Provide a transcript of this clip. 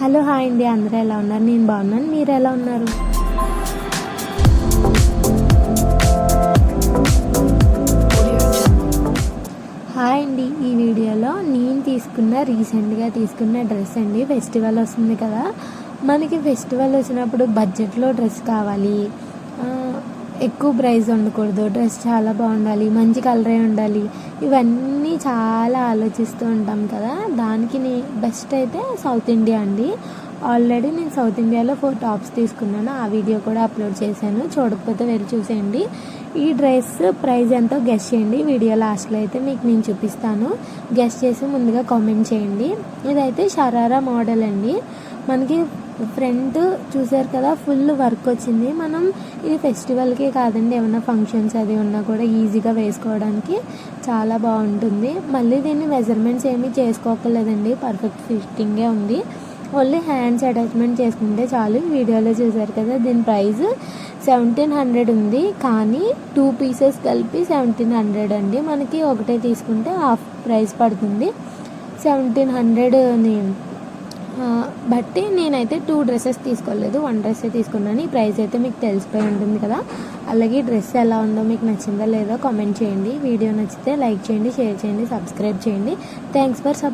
Hello hi అండి. అందరూ ఎలా ఉన్నారు? నేను బాగున్నాను. మీరు ఎలా ఉన్నారు? హాయ్ అండి. ఈ వీడియోలో నేను తీసుకున్న రీసెంట్గా తీసుకున్న డ్రెస్ అండి. ఫెస్టివల్ వస్తుంది కదా. మనకి ఫెస్టివల్ వచ్చినప్పుడు బడ్జెట్లో డ్రెస్ కావాలి. ఎక్కువ ప్రైస్ ఉండకూడదు. డ్రెస్ చాలా బాగుండాలి. మంచి కలరే ఉండాలి. ఇవన్నీ చాలా ఆలోచిస్తూ ఉంటాం కదా. దానికి నే బెస్ట్ అయితే సౌత్ ఇండియా అండి. ఆల్రెడీ నేను సౌత్ ఇండియాలో ఫోర్ టాప్స్ తీసుకున్నాను. ఆ వీడియో కూడా అప్లోడ్ చేశాను. చూడకపోతే వెళ్ళి చూసేయండి. ఈ డ్రెస్ ప్రైస్ ఎంతో గెస్ట్ చేయండి. వీడియో లాస్ట్లో అయితే మీకు నేను చూపిస్తాను. గెస్ట్ చేసి ముందుగా కామెంట్ చేయండి. ఇదైతే షరారా మోడల్ అండి. మనకి ఫ్రంట్ చూసారు కదా ఫుల్ వర్క్ వచ్చింది. మనం ఇది ఫెస్టివల్కి కాదండి ఏమైనా ఫంక్షన్స్ అది ఉన్నా కూడా ఈజీగా వేసుకోవడానికి చాలా బాగుంటుంది. మళ్ళీ దీన్ని మెజర్మెంట్స్ ఏమీ చేసుకోకలేదండి పర్ఫెక్ట్ ఫిట్టింగే ఉంది. ఓన్లీ హ్యాండ్స్ అటాచ్మెంట్ చేసుకుంటే చాలు. వీడియోలో చూసారు కదా దీని ప్రైస్ సెవెంటీన్ హండ్రెడ్ ఉంది. కానీ టూ పీసెస్ కలిపి సెవెంటీన్ హండ్రెడ్ అండి. మనకి ఒకటే తీసుకుంటే హాఫ్ ప్రైస్ పడుతుంది. సెవెంటీన్ హండ్రెడ్ని బట్టి నేనైతే టూ డ్రెస్సెస్ తీసుకోలేదు. వన్ డ్రెస్సే తీసుకున్నాను. ఈ ప్రైస్ అయితే మీకు తెలిసిపోయి ఉంటుంది కదా. అలాగే డ్రెస్ ఎలా ఉందో మీకు నచ్చిందో లేదో కామెంట్ చేయండి. వీడియో నచ్చితే లైక్ చేయండి షేర్ చేయండి సబ్స్క్రైబ్ చేయండి. Thanks for sub